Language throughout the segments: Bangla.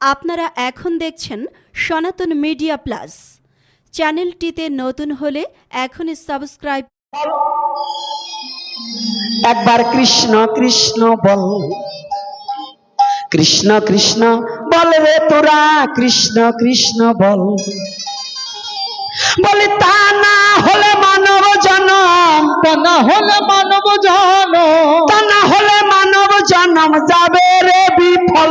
আপনারা এখন দেখছেন সনাতন মিডিয়া প্লাস। চ্যানেলটিতে নতুন হলে এখনই সাবস্ক্রাইব। একবার কৃষ্ণ কৃষ্ণ বল। কৃষ্ণ কৃষ্ণ বল রে তোরা, কৃষ্ণ কৃষ্ণ বল। বলে তা না হলে মানব জনম, তা না হলে মানব জন তা না হলে মানব জনম যাবে রে বিফল।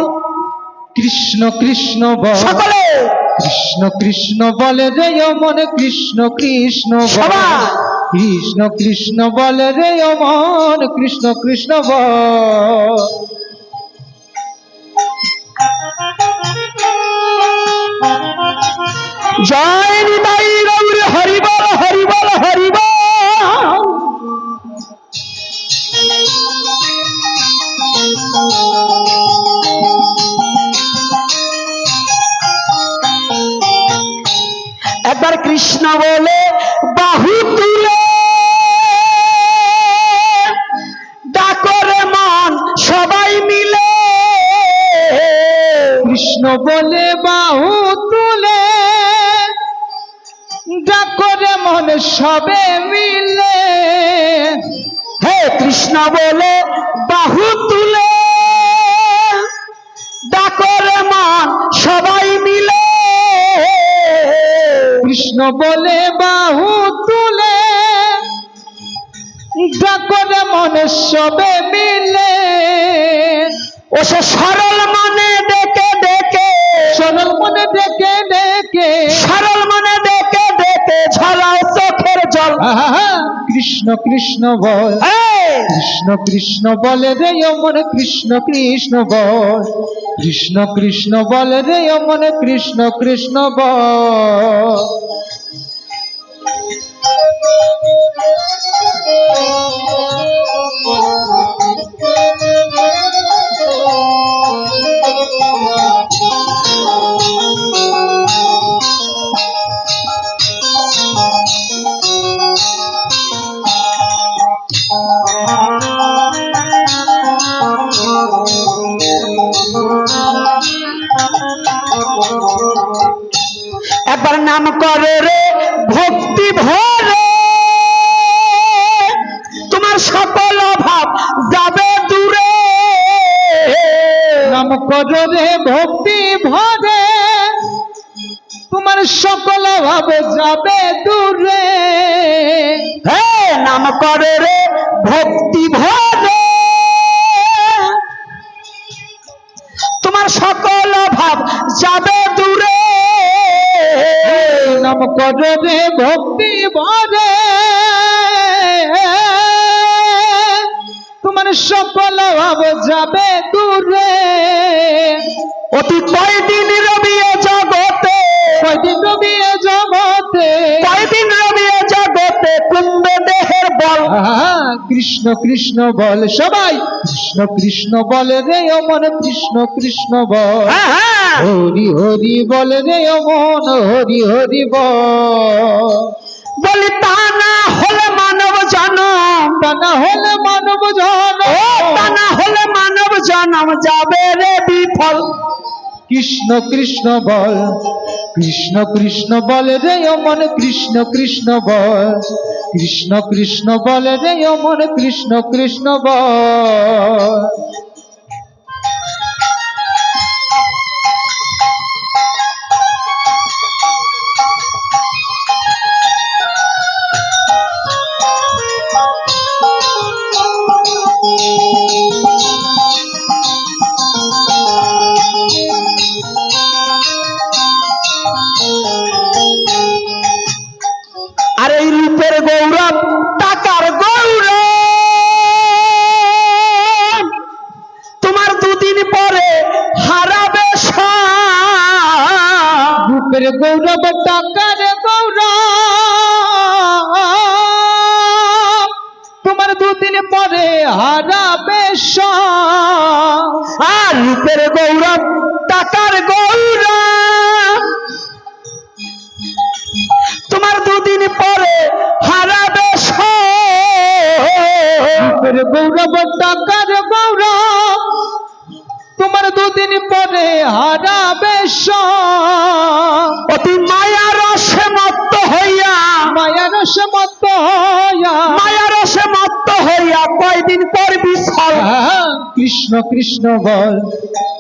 কৃষ্ণ কৃষ্ণ বল। সকলে! কৃষ্ণ কৃষ্ণ বলে রে অমন মনে কৃষ্ণ কৃষ্ণ। কৃষ্ণ কৃষ্ণ বলে রে অমন মন কৃষ্ণ কৃষ্ণ বল। জয় কৃষ্ণ বলে বাহু তুলে ডাকরে মন সবে মিলে। ও সে সরল মনে ডেকে ডেকে সরল মনে ডেকে ডেকে। সরল মনে ডেকে ডেকে ঝরাও চোখের জল। কৃষ্ণ কৃষ্ণ বল। কৃষ্ণ কৃষ্ণ বলে রে অমন কৃষ্ণ কৃষ্ণ বল। কৃষ্ণ কৃষ্ণ বলে রে অমন কৃষ্ণ কৃষ্ণ বল। যাবে দূরে। নাম কর রে ভক্তি ভরে তোমার সকল ভাব যাবে দূরে। অতি কয়দিন রবি এ জগতে। কয়দিন রবি জগতে। কয়দিন রবি এ জগতে কুম্বে দেহের বল। কৃষ্ণ কৃষ্ণ বল সবাই। কৃষ্ণ কৃষ্ণ বল রে অমন কৃষ্ণ কৃষ্ণ বল। হ্যাঁ, হ্যাঁ। হরি হরি বল রে অমন হরি হরি বল। তা না হলে মানব জনম। তা না হলে মানব জন ও তা না হলে মানব জনম। যাবে রে বিফল। কৃষ্ণ কৃষ্ণ বল কৃষ্ণ কৃষ্ণ বল রে অমন কৃষ্ণ কৃষ্ণ বল কৃষ্ণ কৃষ্ণ বল রে অমন কৃষ্ণ কৃষ্ণ বল। সব। রূপের গৌরব টাকার গৌরব তোমার দুদিন পরে হারাবে সব। আর রূপের গৌরব টাকার গৌরব তোমার দুদিন পরে হারাবে। রূপের গৌরব টাকার গৌরব তোমার দুদিন পরে হারাবে অতি মায়া রসে মত্ত হইয়া মায়ার সমত মায়া রসে মত্ত হইয়া কয়দিন পর বিফল। কৃষ্ণ কৃষ্ণ বল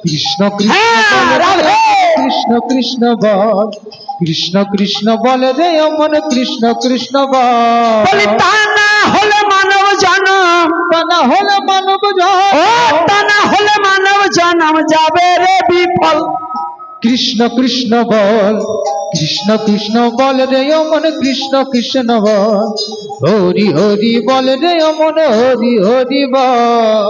কৃষ্ণ কৃষ্ণ হ্যাঁ, বল রে, রাধে। কৃষ্ণ কৃষ্ণ বল কৃষ্ণ কৃষ্ণ বল রে অমন কৃষ্ণ কৃষ্ণ বলি। না হলে মানব তা না হলে মানব জনম যাবে রে বিফল। কৃষ্ণ কৃষ্ণ বল, কৃষ্ণ কৃষ্ণ বল রে অমন, কৃষ্ণ কৃষ্ণ বল। হরি হরি বল রে অমন, হরি হরি বল।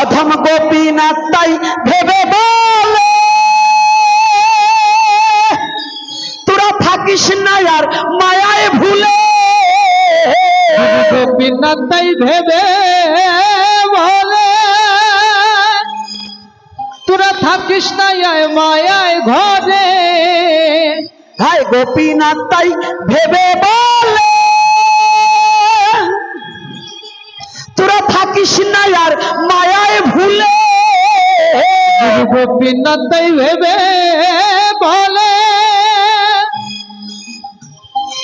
অধম গোপীনাথ তাই ভেবে বলে। তোরা থাকিস না আর মায়ায় ভুলে। গোপীনাথ তাই ভেবে থাকিস না আয় মায়ায় ঘরে। হায় গোপীনাথ তাই ভেবে বলে। তোরা থাকিস না আর মায়ায় ভুলে। গোপীনাথ তাই ভেবে বলে।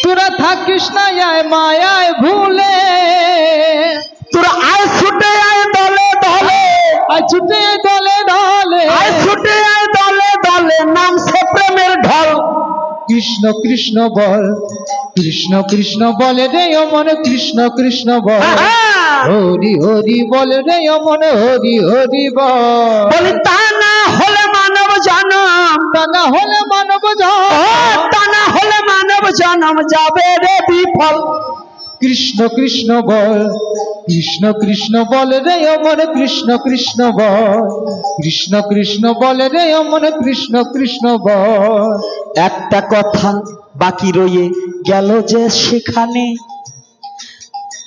তোরা থাকিস না মায়ায় ভুলে। কৃষ্ণ কৃষ্ণ বল কৃষ্ণ কৃষ্ণ বলে রে অমন কৃষ্ণ কৃষ্ণ বল! হরি হরি বল রে অমন হরি হরি বল। তা না হলে মানব জনম। তা না হলে মানব জনম। তা না হলে মানব জনম যাবে রে বিফল। কৃষ্ণ কৃষ্ণ বল, কৃষ্ণ কৃষ্ণ বল রে অমন কৃষ্ণ কৃষ্ণ বল, কৃষ্ণ কৃষ্ণ বল রে অমন কৃষ্ণ কৃষ্ণ বল। একটা কথা বাকি রয়ে গেল যে সেখানে,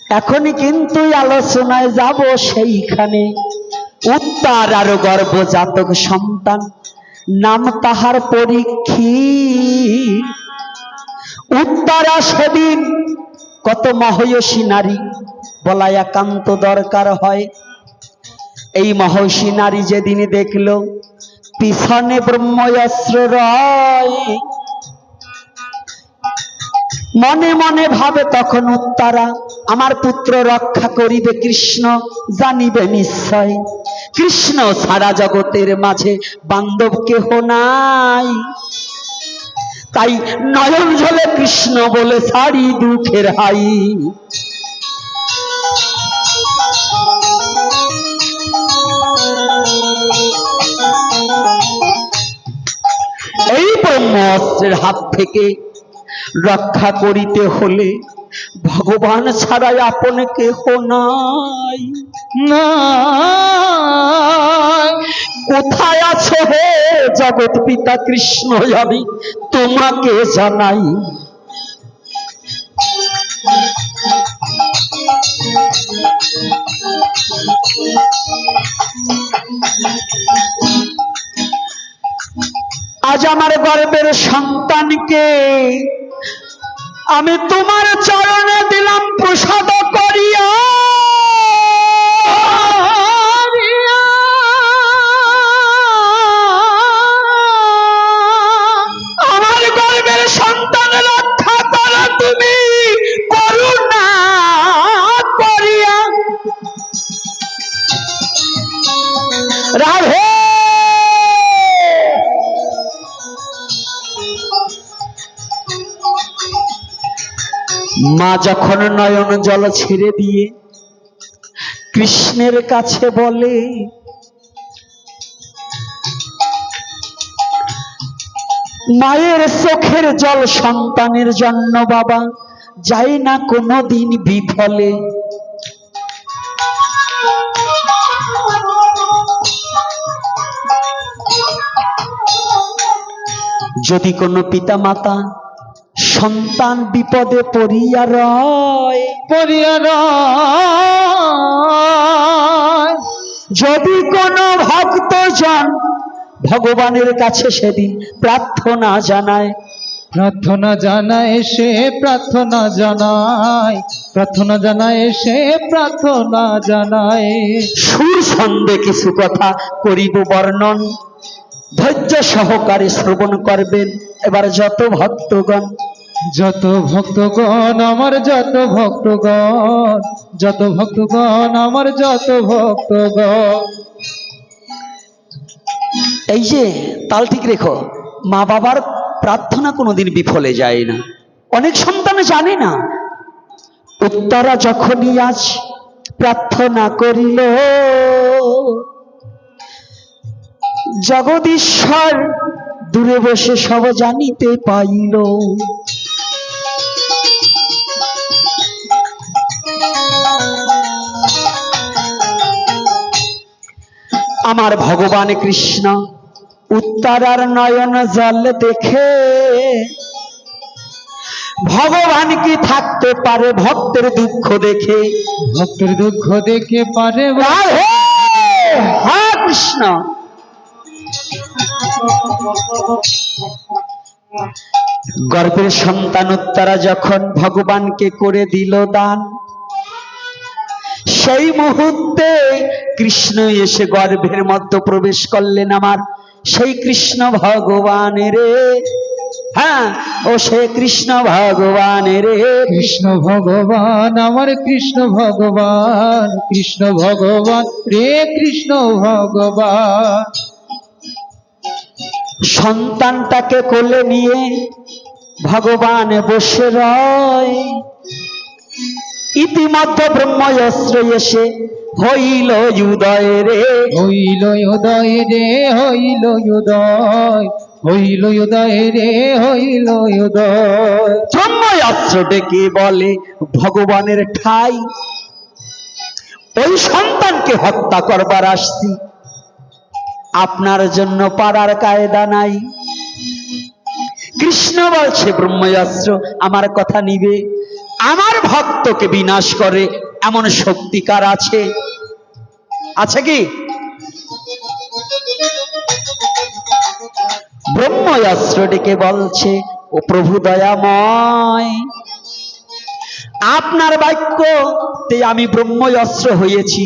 এখনই কিন্তু আলোচনায় যাব সেইখানে। উত্তার আর গর্ভজাতক সন্তান, নাম তাহার পরীক্ষী। উত্তরা সেদিন কত মহয়সী নারী বলা একান্ত দরকার হয়। এই মহর্ষি নারী যেদিন দেখল, পিছনে ব্রহ্ময়াস্ত্র রয়। মনে মনে ভাবে তখন উত্তারা, আমার পুত্র রক্ষা করিবে কৃষ্ণ, জানিবে নিশ্চয়। কৃষ্ণ সারা জগতের মাঝে বান্ধব কেহ নাই। তাই নয়ন জলে কৃষ্ণ বলে সারি দুঃখের হাই। এই ব্রহ্ম অস্ত্রের হাত থেকে রক্ষা করিতে হলে ভগবান ছাড়াই আপন কেহ নাই। কোথায় আছো হে জগৎ পিতা কৃষ্ণ আমি? তোমাকে জানাই। আজ আমার গর্বের সন্তানকে আমি তোমার চরণে দিলাম প্রসাদ করিয়া যখন নয়ন জল ছেড়ে দিয়ে কৃষ্ণের কাছে বলে, মায়ের চোখের জল সন্তানের জন্য বাবা যায় না কোনো দিন বিফলে। যদি কোনো পিতা মাতা সন্তান বিপদে পড়িয়া রয়। পরিয়ার যদি কোনো ভক্তজন ভগবানের কাছে সেদিন প্রার্থনা জানায়। প্রার্থনা জানায় সে প্রার্থনা জানায়। প্রার্থনা জানায় সে প্রার্থনা জানায়। সুর ছন্দে কিছু কথা করিব বর্ণন। ধৈর্য সহকারে শ্রবণ করবেন। এবার যত ভক্তগণ যত ভক্তগণ, আমার যত ভক্তগণ যত ভক্তগণ, আমার যত ভক্তগণ। এই যে তাল ঠিক রেখো, মা বাবার প্রার্থনা কোনোদিন বিফলে যায় না। অনেক সন্তান জানে না। উত্তরা যখনই আজ প্রার্থনা করিল, জগদীশ্বর দূরে বসে সব জানিতে পাইল। আমার ভগবান কৃষ্ণ উত্তরার নয়ন জল দেখে। ভগবান কি থাকতে পারে ভক্তের দুঃখ দেখে? ভক্তের দুঃখ দেখে পারে হ্যাঁ কৃষ্ণ। গর্ভের সন্তান উত্তরা যখন ভগবানকে করে দিল দান সেই মুহূর্তে কৃষ্ণ এসে গর্ভের মধ্যে প্রবেশ করলেন আমার। সেই কৃষ্ণ ভগবানের হ্যাঁ ও সে কৃষ্ণ ভগবানের কৃষ্ণ ভগবান আমার কৃষ্ণ ভগবান কৃষ্ণ ভগবান রে কৃষ্ণ ভগবান। সন্তানটাকে কোলে নিয়ে ভগবান বসে রয়। ইতিমধ্যে ব্রহ্ময়স্ত্র এসে হইল উদয় রে। হইল উদয় রে হইল উদয় হইল উদয় রে হইল উদয়। ব্রহ্ময়স্ত্র ডেকে বলে ভগবানের ঠাই ওই সন্তানকে হত্যা করবার আসছি। আপনার জন্য পাড়ার কায়দা নাই। কৃষ্ণ বলছে ব্রহ্ময়াস্ত্র আমার কথা নিবে। আমার ভক্তকে বিনাশ করে, এমন শক্তিকার আছে? আছে কি? ব্রহ্ময়াস্ত্র ডেকে বলছে, ও প্রভু দয়াময়, আপনার বাক্য তে আমি ব্রহ্ময়স্ত্র হয়েছি,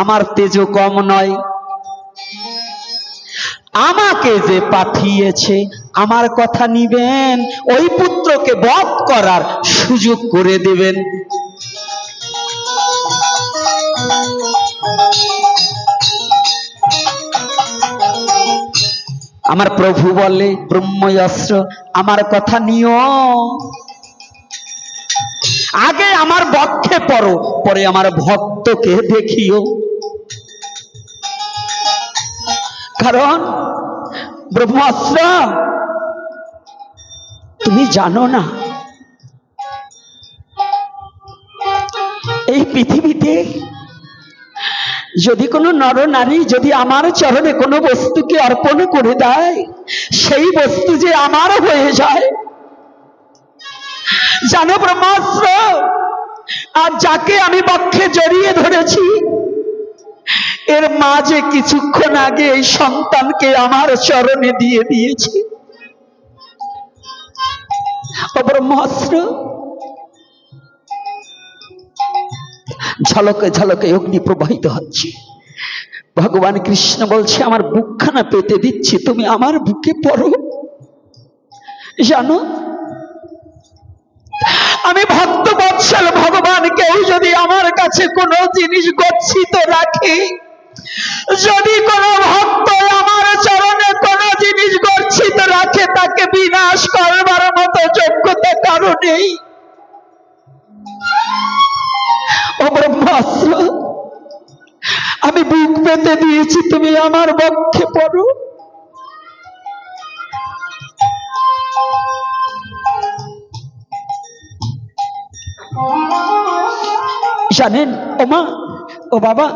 আমার তেজ কম নয়। আমাকে যে পাঠিয়েছে আমার কথা নিবেন, ওই পুত্রকে বধ করার সুযোগ করে দিবেন। আমার প্রভু বলে, ব্রহ্ময়স্ত্র, আমার কথা নিও। আগে আমার বক্ষে পড়ো, পরে আমার ভক্তকে দেখিও। কারণ ব্রহ্মাস্ত্র। তুমি জানো না, এই পৃথিবীতে যদি কোনো নর নারী যদি আমার চরণে কোনো বস্তুকে অর্পণ করে দেয়, সেই বস্তু যে আমার হয়ে যায়। জানো ব্রহ্মাস্ত্র, আর যাকে আমি পক্ষে জড়িয়ে ধরেছি এর মা যে কিছুক্ষণ আগে এই সন্তানকে আমার চরণে দিয়ে দিয়েছে। ব্রহ্মাস্ত্র ঝলকে ঝলকে অগ্নি প্রবাহিত হচ্ছে। ভগবান কৃষ্ণ বলছে, আমার বুকখানা পেতে দিচ্ছি, তুমি আমার বুকে পড়ো। জানো, আমি ভক্ত বৎসল ভগবান কেউ যদি আমার কাছে কোনো জিনিস গচ্ছিত রাখে যদি কোনো ভক্ত আমার চরণে কোনো জিনিস গচ্ছিত রাখে, তাকে বিনাশ করবার মতো যোগ্যতা কারও নেই। আমি বুক পেতে দিয়েছি, তুমি আমার বক্ষে পড়ো। জানেন ও মা ও বাবা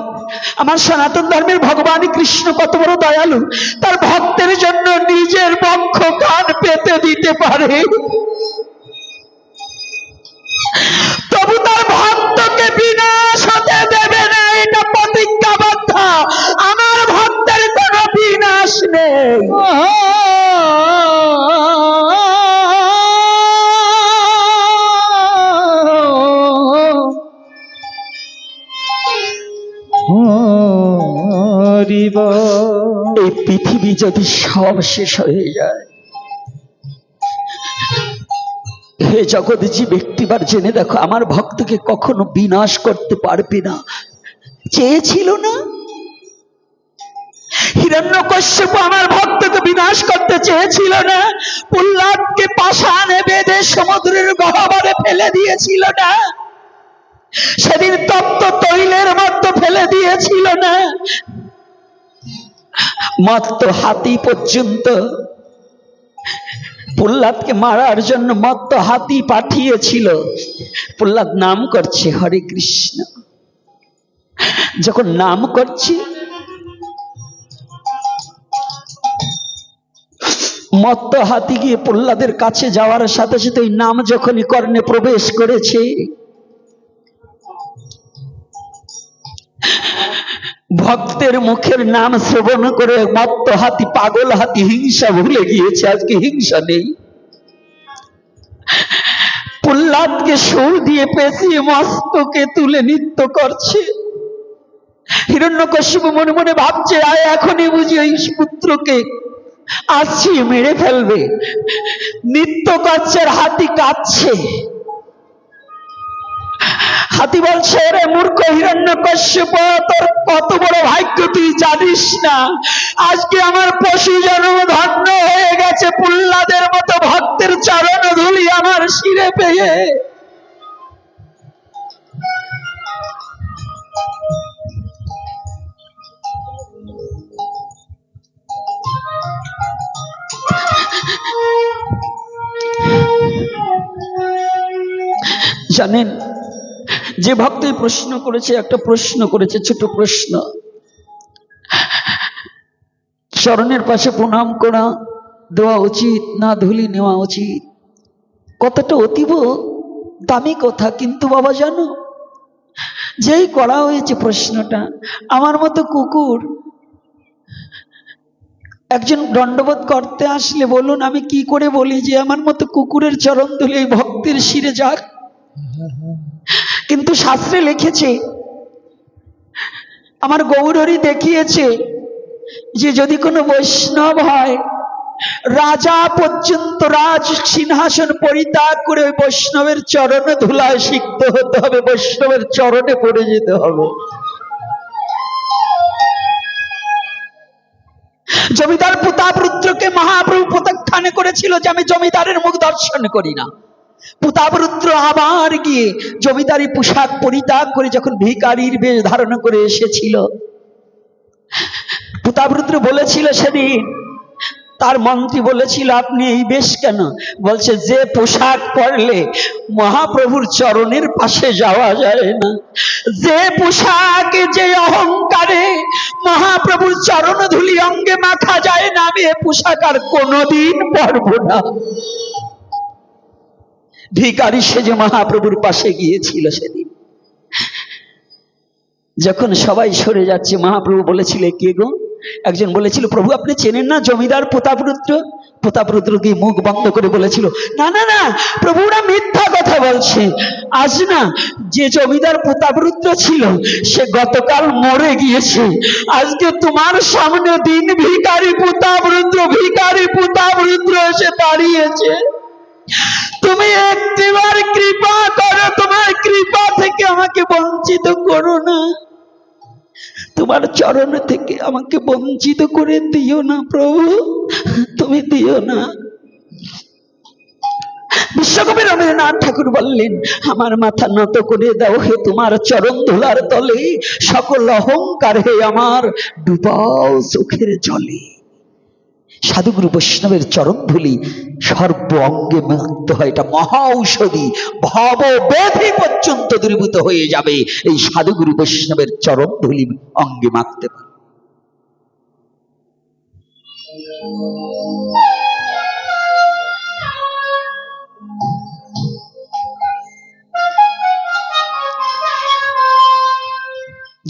আমার সনাতন ধর্মের ভগবান কৃষ্ণ কত বড় দয়ালু। তার ভক্তের জন্য নিজের পক্ষ কান পেতে দিতে পারে। তবু তার ভক্তকে বিনাশ হতে যদি সব শেষ হয়ে যায়, হে জগৎ যে ব্যক্তিবার জেনে দেখো, আমার ভক্তকে কখনো বিনাশ করতে পারবে না। চেয়েছিল না? হিরণ্য কশ্যপ আমার ভক্তকে বিনাশ করতে চেয়েছিল না। পাষাণে বেঁধে সমুদ্রের গহ্বরে ফেলে দিয়েছিল না। সেদিন তপ্ত তৈলের মধ্যে ফেলে দিয়েছিল না। মত্ত হাতি পর্যন্ত। প্রহ্লাদকে মারার জন্য মত্ত হাতি পাঠিয়েছিল। প্রহ্লাদ নাম করছে হরে কৃষ্ণ। যখন নাম করছে, মত্ত হাতি গিয়ে প্রহ্লাদের কাছে যাওয়ার সাথে সাথে ওই নাম যখনই কর্ণে প্রবেশ করেছে ভক্তের মুখের নাম শ্রবণ করে মত্ত হাতি, পাগল হাতি হিংসা ভুলে গিয়েছে, আজকে হিংসা নেই। প্রহ্লাদকে সুর দিয়ে পেঁচিয়ে মস্তকে তুলে নৃত্য করছে। হিরণ্যকশ্যপ মনে মনে ভাবছে, আয়, এখনই বুঝি ওই পুত্রকে আসছি মেরে ফেলবে। নৃত্য করছে হাতি কাঁদছে। হাতি বলছে, রে মূর্খ হিরণ্য কশ্যপ তোর কত বড় ভাগ্য তুই জানিস না? আজকে আমার পশু জন্ম ধন্য হয়ে গেছে, পুল্লাদের মতো ভক্তের চরণ ধুলি আমার শিরে পেয়ে। জানেন যে ভক্ত প্রশ্ন করেছে, একটা প্রশ্ন করেছে, ছোট প্রশ্ন। চরণের পাশে প্রণাম করা, দেওয়া উচিত, না ধুলি নেওয়া উচিত। কতটা অতীব, দামি কথা, কিন্তু বাবা জানো, যেই করা হয়েছে প্রশ্নটা, আমার মতো কুকুর, একজন দণ্ডবোধ করতে আসলে বলুন, আমি কি করে বলি যে আমার মতো কুকুরের চরণ ধুলে, ভক্তের শিরে যাক। কিন্তু শাস্ত্রে লিখেছে, আমার গৌরহরি দেখিয়েছে যে যদি কোনো বৈষ্ণব হয়, রাজা পর্যন্ত রাজ সিংহাসন পরিত্যাগ করে ওই বৈষ্ণবের চরণে ধুলায় সিক্ত হতে হবে, বৈষ্ণবের চরণে পড়ে যেতে হবে। জমিদার প্রতাপ রুদ্রকে মহাপ্রভু প্রত্যাখ্যান করেছিল যে আমি জমিদারের মুখ দর্শন করি না। প্রতাপরুদ্র আবার গিয়ে জমিদারি পোশাক পরিত্যাগ করে যখন ভিকারির বেশ ধারণ করে এসেছিল। প্রতাপরুদ্র বলেছিল সেদিন, তার মন্ত্রী বলেছিল, আপনি এই বেশ কেন? বলছে, যে পোশাক পরলে মহাপ্রভুর চরণের পাশে যাওয়া যায় না। যে পোশাকে যে অহংকারে মহাপ্রভুর চরণ ধুলি অঙ্গে মাখা যায় না, আমি এ পোশাক আর কোনোদিন পরব না। ভিকারি সেজে মহাপ্রভুর পাশে গিয়েছিল সেদিন। যখন সবাই সরে যাচ্ছে, মহাপ্রভু বলেছিল, কে গো? একজন বলেছিল, প্রভু, আপনি চেনেন না জমিদার প্রতাপরুদ্র? প্রতাপরুদ্র গিয়ে মুখ বন্ধ করে বলেছিল, না না না, প্রভুরা মিথ্যা কথা বলছে। আজ না, যে জমিদার প্রতাপরুদ্র ছিল, সে গতকাল মরে গিয়েছে। আজকে তোমার সামনে দিন ভিকারি প্রতাপরুদ্র ভিকারি প্রতাপরুদ্র এসে দাঁড়িয়েছে। তুমি একটিবার কৃপা করো, তোমার কৃপা থেকে আমাকে বঞ্চিত করো না। তোমার চরণ থেকে আমাকে বঞ্চিত করে দিও না প্রভু, তুমি দিও না। বিশ্বকবি রবীন্দ্রনাথ ঠাকুর বললেন, আমার মাথা নত করে দাও হে তোমার চরণ ধুলার তলে, সকল অহংকার হে আমার ডুবাও চোখের জলে। সাধুগুরু বৈষ্ণবের চরণ ধুলি সর্ব অঙ্গে মুক্ত হয়। এটা মহা ঔষধি, ভব ব্যাধি পর্যন্ত দূরীভূত হয়ে যাবে। এই সাধুগুরু বৈষ্ণবের চরণ ধুলি অঙ্গে মাখতে পারে।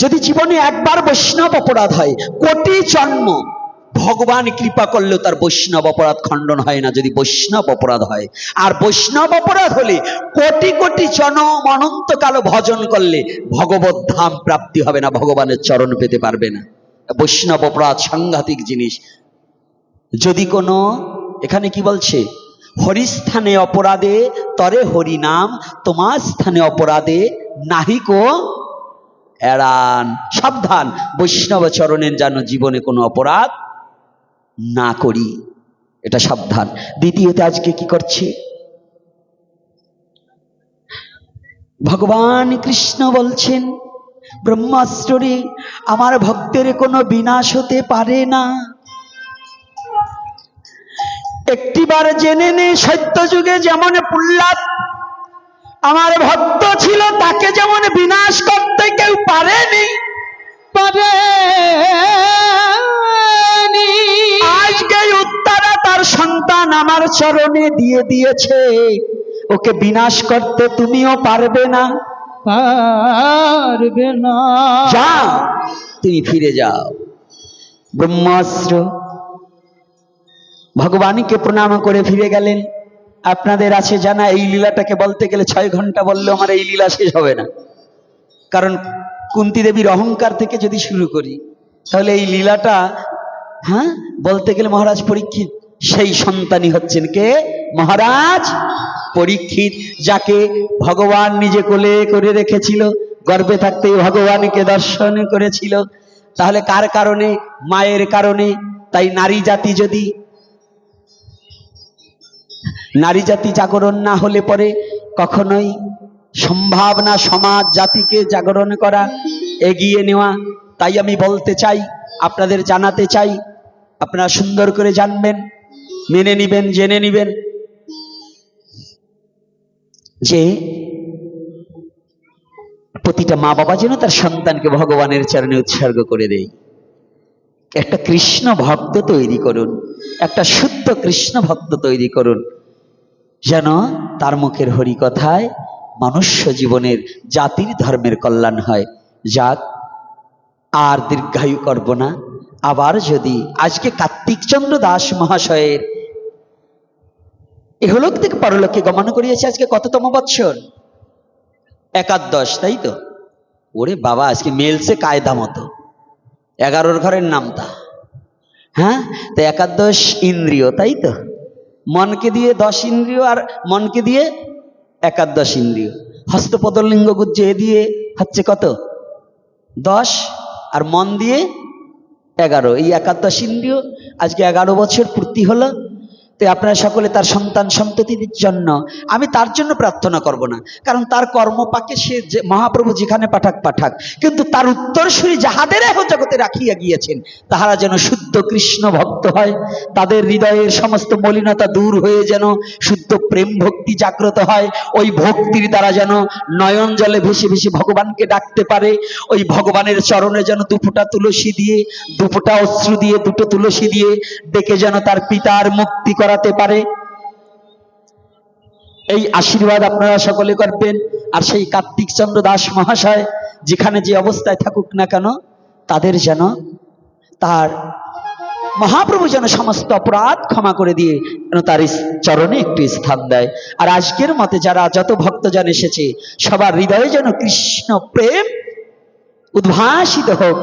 যদি জীবনে একবার বৈষ্ণব অপরাধ হয়, কোটি জন্ম। ভগবান কৃপা করলেও তার বৈষ্ণব অপরাধ খণ্ডন হয় না যদি বৈষ্ণব অপরাধ হয়। আর বৈষ্ণব অপরাধ হলে কোটি কোটি জনম অনন্তকাল ভজন করলে ভগবত ধাম প্রাপ্তি হবে না, ভগবানের চরণ পেতে পারবে না। বৈষ্ণব অপরাধ সাংঘাতিক জিনিস। যদি কোনো, এখানে কি বলছে? হরিস্থানে অপরাধে তরে হরি নাম, তোমার স্থানে অপরাধে নাহিকো এড়ান। সাবধান, বৈষ্ণব চরণের যেন জীবনে কোনো অপরাধ না করি। এটা সাবধান। দ্বিতীয়তে আজকে কি করছে? ভগবান কৃষ্ণ বলছেন ব্রহ্মাস্ত্রে আমার ভক্তের কোনো বিনাশ হতে পারে না। একটিবার জেনে নে সত্য যুগে যেমন প্রহ্লাদ, আমার ভক্ত ছিল, তাকে যেমন বিনাশ করতে কেউ পারেনি আমার চরণে দিয়ে দিয়েছে। ওকে বিনাশ করতে তুমিও পারবে না। পারবে না। যা তুমি ফিরে যাও। ব্রহ্মাস্ত্র। ভগবানকে প্রণাম করে ফিরে গেলেন। আপনাদের আছে জানা এই লীলাটাকে বলতে গেলে ছয় ঘণ্টা বললেও আমার এই লীলা শেষ হবে না। কারণ কুন্তি দেবীর অহংকার থেকে যদি শুরু করি তাহলে এই লীলাটা হ্যাঁ বলতে গেলে মহারাজ পরীক্ষিত। সেই সন্তানই হচ্ছেন কে? মহারাজ পরীক্ষিত, যাকে ভগবান নিজে কোলে করে রেখেছিল, গর্বে থাকতেই ভগবানকে দর্শন করেছিল। তাহলে কার কারণে? মায়ের কারণে। তাই নারী জাতি যদি নারী জাতি জাগরণ না হলে পরে কখনোই সম্ভব না সমাজ জাতিকে জাগরণ করা, এগিয়ে নেওয়া। তাই আমি বলতে চাই, আপনাদের জানাতে চাই, আপনারা সুন্দর করে জানবেন মেনে নিবেন, জেনে নিবেন। যে প্রতিটা মা বাবা যেন তার সন্তানকে ভগবানের চরণে উৎসর্গ করে দেয়। একটা কৃষ্ণ ভক্ত তৈরি করুন, একটা শুদ্ধ কৃষ্ণ ভক্ত তৈরি করুন, যেন তার মুখের হরি কথায় মনুষ্য জীবনের, জাতির ধর্মের কল্যাণ হয়। যাক, আর দীর্ঘায়ু করব না। আবার যদি আজকে কার্তিক চন্দ্র দাস মহাশয়ের এহলোক থেকে পরলোকে গমন করিয়েছে আজকে কততম বৎসর? একাদশ, তাই তো? ওরে বাবা, আজকে মেলছে কায়দা মতো। এগারোর ঘরের নামটা হ্যাঁ? তো একাদশ ইন্দ্রিয়, তাই তো? মনকে দিয়ে দশ ইন্দ্রিয় আর মনকে দিয়ে একাদশ ইন্দ্রিয়। হস্তপদলিঙ্গ গুজ্জ এ দিয়ে হচ্ছে কত? দশ। আর মন দিয়ে এগারো। এই একাদশ ইন্দ্রিয় আজকে এগারো বছর পূর্তি হলো। তো আপনারা সকলে তার সন্তান সন্ততির জন্য আমি তার জন্য প্রার্থনা করব না। কারণ তার কর্মপাকে সে যে মহাপ্রভু যেখানে পাঠাক পাঠাক। কিন্তু তার উত্তরসূরি যাহাদের এহ জগতে রাখিয়া গিয়েছেন, তাহারা যেন শুদ্ধ কৃষ্ণ ভক্ত হয়। তাদের হৃদয়ের সমস্ত মলিনতা দূর হয়ে যেন শুদ্ধ প্রেম ভক্তি জাগ্রত হয়। ওই ভক্তির দ্বারা যেন নয়ন জলে ভেসে ভেসে ভগবানকে ডাকতে পারে। ওই ভগবানের চরণে যেন দুফোঁটা তুলসী দিয়ে, দুফোঁটা অশ্রু দিয়ে, দুটো তুলসী দিয়ে ডেকে যেন তার পিতার মুক্তি করাতে পারে। এই আশীর্বাদ আপনারা সকলে করবেন। আর সেই কার্তিক চন্দ্র দাস মহাশয়, যেখানে যে অবস্থায় থাকুক না কেন, তাদের যেন তার মহাপ্রভু যেন সমস্ত অপরাধ ক্ষমা করে দিয়ে যেন তার চরণে একটু স্থান দেয়। আর আজকের মতে যারা যত ভক্তজন এসেছে, সবার হৃদয়ে যেন কৃষ্ণ প্রেম উদ্ভাসিত হোক।